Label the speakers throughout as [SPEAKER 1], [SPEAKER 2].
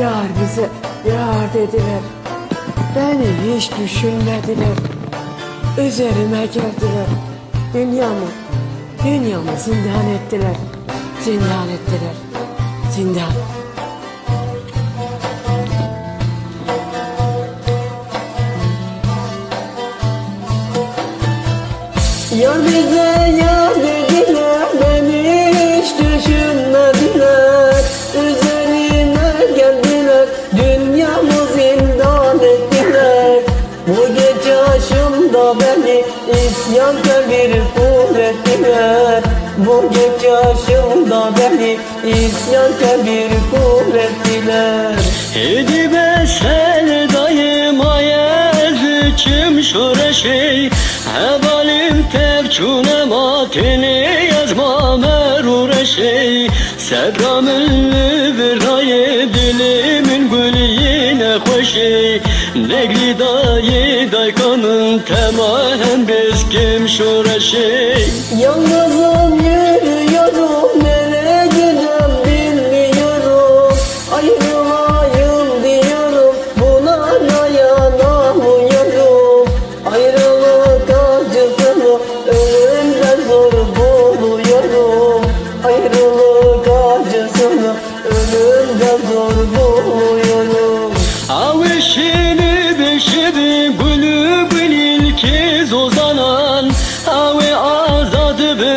[SPEAKER 1] Yar bize yar dediler. Beni hiç düşünmediler. Üzerime geldiler. Dünyamı, dünyamı zindan ettiler. Zindan ettiler. Zindan. Yar bize yar isyankar bir kul ettiler Bu gece aşımda beni isyankar bir kul ettiler
[SPEAKER 2] Hedi be sen dayım ayaz içim şöyle şey. Hevalim tevçune matini yazma merure şey. Sebramın bir dayı yine hoşi Negri dayı daykanın temahen biz kim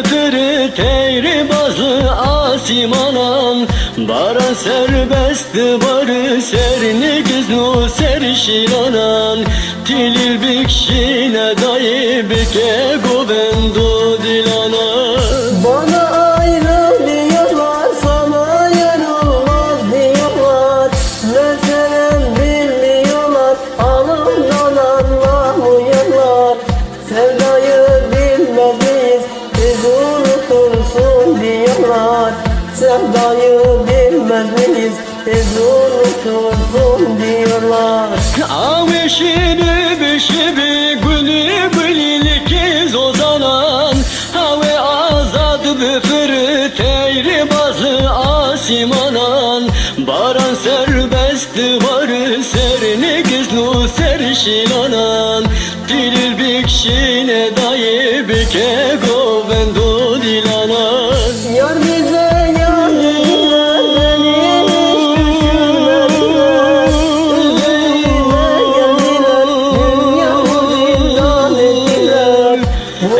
[SPEAKER 2] bıpırı teyri bazı asimanan Bara serbest barı serni giznu serşilanan Tilil bikşine dayı bike govendu dilanan
[SPEAKER 1] Sevdayı bilmez miyiz, biz unutursun diyorlar
[SPEAKER 2] Avişini bişibi gülü gülül kez uzanan Have azad büfürü teyri bazı asimanan Baran serbest varı serini gizlu serşilanan Dilil bikşine dayı bike
[SPEAKER 1] Bu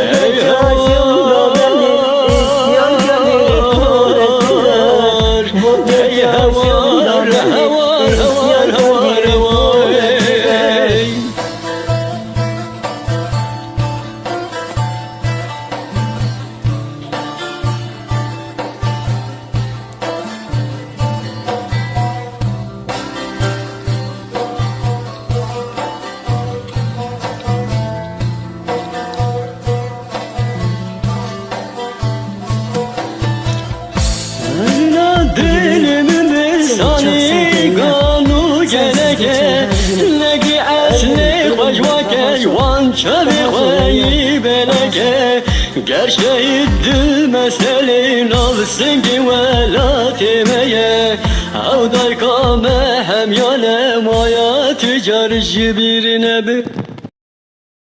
[SPEAKER 2] dilimin lisani ganu geleke Legi esni vajvake Van çavi vayi beleke. Gerçeği dil mesele Navsın ki velatimeye Avday kame hem yane Maya tücar birine bir